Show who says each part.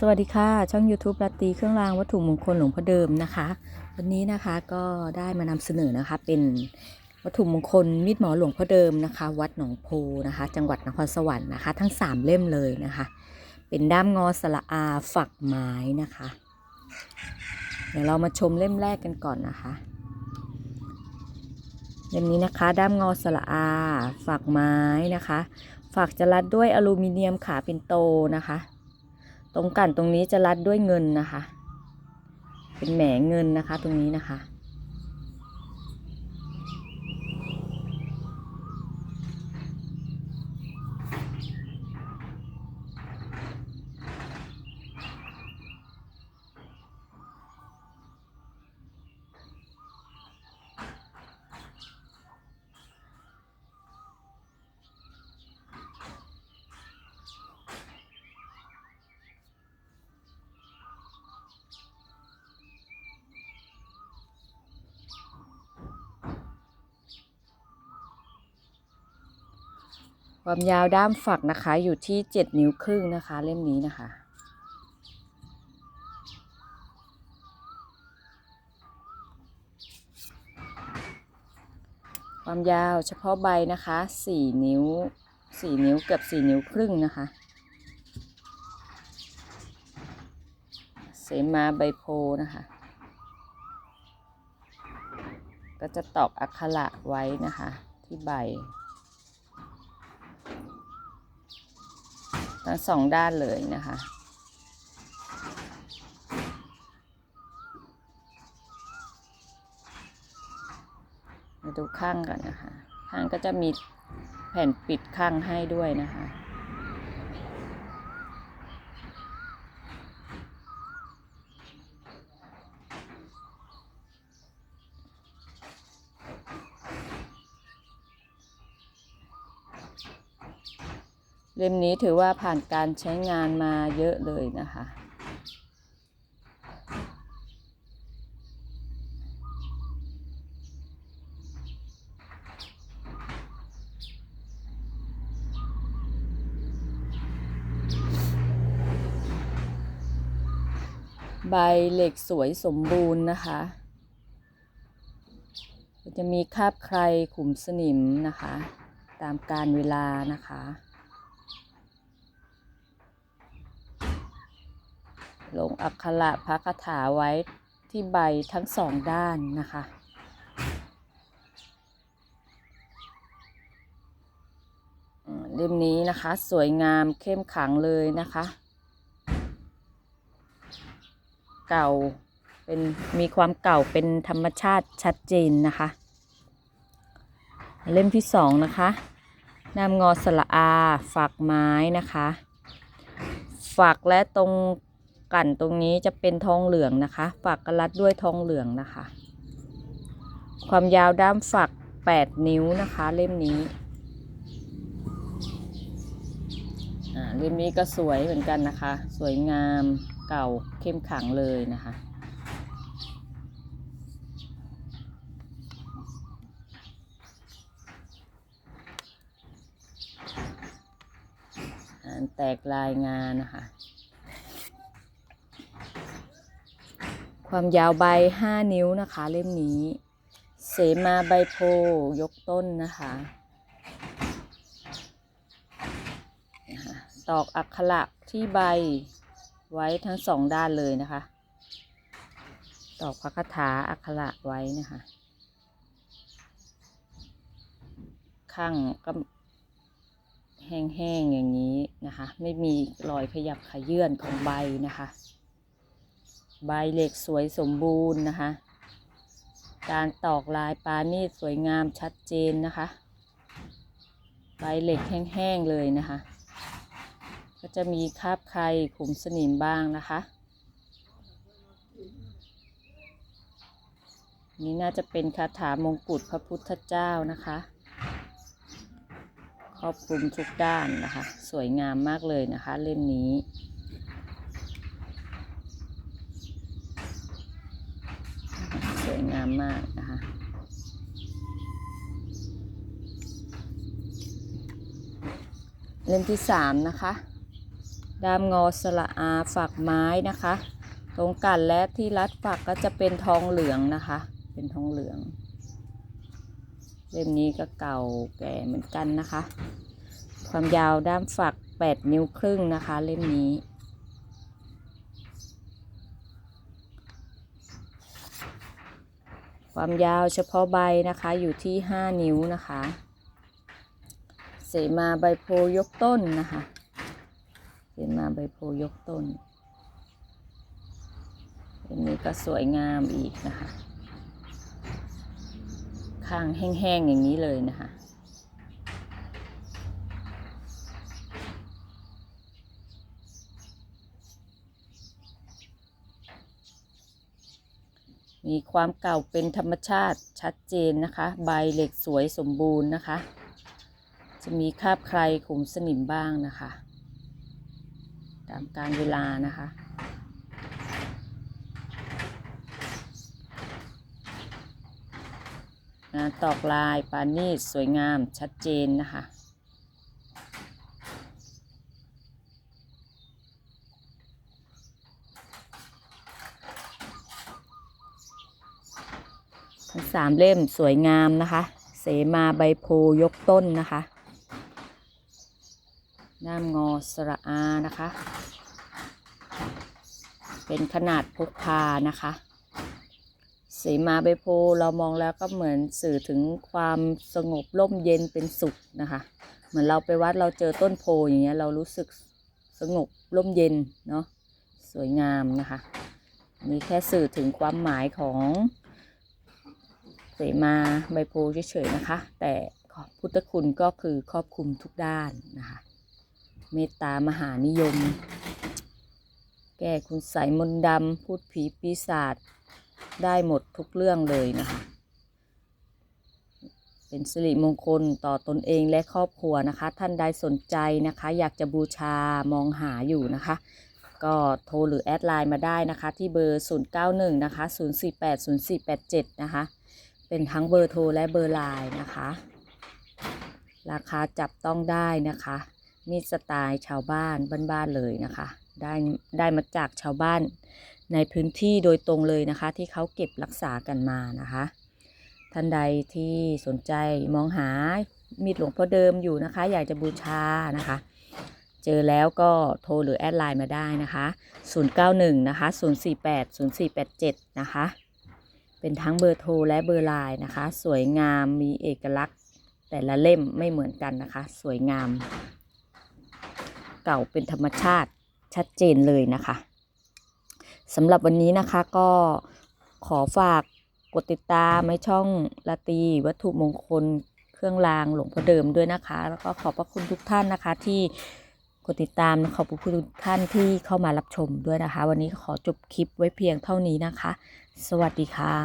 Speaker 1: สวัสดีค่ะช่อง YouTube รัตตีเครื่องรางวัตถุมงคลหลวงพ่อเดิมนะคะ วันนี้นะคะก็ได้มานำเสนอนะคะเป็นวัตถุมงคลมีดหมอหลวงพ่อเดิมนะคะ วัดหนองโพนะคะ จังหวัดนครสวรรค์นะคะ ทั้ง 3 เล่มเลยนะคะ เป็นด้ามงอสละอาฝักไม้นะคะ เดี๋ยวเรามาชมเล่มแรกกันก่อนนะคะเล่มนี้นะคะ ด้ามงอสละอาฝักไม้นะคะ ฝักจะรัดด้วยอลูมิเนียมขาเป็นโตนะคะ ตรงกันตรงนี้จะรัดด้วยเงินนะคะ เป็นแหมเงินนะคะตรงนี้นะคะ ความยาวด้ามฝักนะคะอยู่ที่7นิ้วครึ่งนะคะ เล่มนี้นะคะ ความยาวเฉพาะใบนะคะ4นิ้ว4นิ้วเกือบ4นิ้วครึ่งนะคะ เสมาใบโพนะคะ ก็จะตอกอักขระไว้นะคะที่ใบ ทั้งสองด้านเลยนะคะ มาดูข้างกันนะคะ ข้างก็จะมีแผ่นปิดข้างให้ด้วยนะคะ เล่มนี้ถือว่าผ่านการใช้งานมาเยอะเลยนะคะ ใบเหล็กสวยสมบูรณ์นะคะ จะมีคราบใครขุมสนิมนะคะ ตามการเวลานะคะ ลงอักขระพระคาถาไว้ที่ใบทั้งสองด้านนะคะ เล่มนี้นะคะสวยงามเข้มขังเลยนะคะ เก่าเป็นมีความเก่าเป็นธรรมชาติชัดเจนนะคะ เล่มที่สองนะคะนามงอสละอา ฝักไม้นะคะ ฝักและตรง กันตรงนี้จะเป็นทองเหลืองนะคะ ฝักกระลัดด้วยทองเหลืองนะคะ ความยาวด้ามฝัก 8 นิ้วนะคะ เล่มนี้เล่มนี้ก็สวยเหมือนกันนะคะ สวยงามเก่าเข้มขังเลยนะคะแตกลายงานนะคะ ความยาวใบ 5 นิ้วนะคะเล่มนี้ เสมาใบโพยกต้นนะคะ ตอกอักขระที่ใบไว้ทั้งสองด้านเลยนะคะ ตอกพระคาถาอักขระไว้นะคะ ข้างก็แห้งๆอย่างนี้นะคะ ไม่มีรอยขยับขยื่นของใบนะคะ ใบเหล็กสวยสมบูรณ์นะคะ การตอกลายปานีตสวยงามชัดเจนนะคะ ใบเหล็กแห้งๆเลยนะคะ ก็จะมีคราบใครขุมสนิมบ้างนะคะ นี่น่าจะเป็นคาถามงกุฎพระพุทธเจ้านะคะครอบคลุมทุกด้านนะคะ สวยงามมากเลยนะคะ เล่มนี้ วยงามมากนะคะเล่มที่สามนะคะด้ามงอสละอาฝักไม้นะคะ ตรงกันและที่รัดฝักก็จะเป็นทองเหลืองนะคะ เป็นทองเหลือง เล่มนี้ก็เก่าแก่เหมือนกันนะคะ ความยาวด้ามฝัก 8 นิ้วครึ่งนะคะ เล่มนี้ ความยาวเฉพาะใบนะคะอยู่ที่ 5 นิ้วนะคะ เสมาใบโพยกต้นนะคะ เสมาใบโพยกต้นอันนี้ก็สวยงามอีกนะคะ ข้างแห้งๆอย่างนี้เลยนะคะ มีความเก่าเป็นธรรมชาติชัดเจนนะคะ ใบเหล็กสวยสมบูรณ์นะคะ จะมีคราบใครขุมสนิมบ้างนะคะ ตามการเวลานะคะงานตอกลายปานีสวยงามชัดเจนนะคะ สามเล่มสวยงามนะคะ เสมาใบโพยกต้นนะคะน้ามงอสระอานะคะ เป็นขนาดพกพานะคะเสมาใบโพเรามองแล้วก็เหมือนสื่อถึงความสงบร่มเย็นเป็นสุขนะคะ เหมือนเราไปวัดเราเจอต้นโพอย่างเงี้ยเรารู้สึกสงบร่มเย็นเนาะสวยงามนะคะนี่แค่สื่อถึงความหมายของ เสมาใบโพเฉยๆนะคะ แต่พุทธคุณก็คือครอบคลุมทุกด้านนะคะ เมตตามหานิยม แก้คุณใสมนดำพูดผีปีศาจได้หมดทุกเรื่องเลยนะคะ เป็นสิริมงคลต่อตนเองและครอบครัวนะคะ ท่านใดสนใจนะคะ อยากจะบูชามองหาอยู่นะคะ ก็โทรหรือแอดไลน์มาได้นะคะ ที่เบอร์ 091 นะคะ 048 0487 นะคะ เป็นทั้งเบอร์โทรและเบอร์ไลน์นะคะ ราคาจับต้องได้นะคะ มีดสไตล์ชาวบ้านบ้านๆเลยนะคะ ได้ได้มาจากชาวบ้านในพื้นที่โดยตรงเลยนะคะ ที่เขาเก็บรักษากันมานะคะ ท่านใดที่สนใจมองหามีดหลวงพ่อเดิมอยู่นะคะ อยากจะบูชานะคะ เจอแล้วก็โทรหรือแอดไลน์มาได้นะคะ 091 นะคะ 048 0487 นะคะ เป็นทั้งเบอร์โทรและเบอร์ไลน์นะคะ สวยงามมีเอกลักษณ์แต่ละเล่มไม่เหมือนกันนะคะ สวยงาม เก่าเป็นธรรมชาติชัดเจนเลยนะคะสำหรับวันนี้นะคะก็ขอฝากกดติดตามในช่องลาตีวัตถุมงคลเครื่องรางหลวงพ่อเดิมด้วยนะคะ แล้วก็ขอบพระคุณทุกท่านนะคะ ที่กดติดตามขอบคุณทุกท่านที่เข้ามารับชมด้วยนะคะ วันนี้ขอจบคลิปไว้เพียงเท่านี้นะคะ สวัสดีค่ะ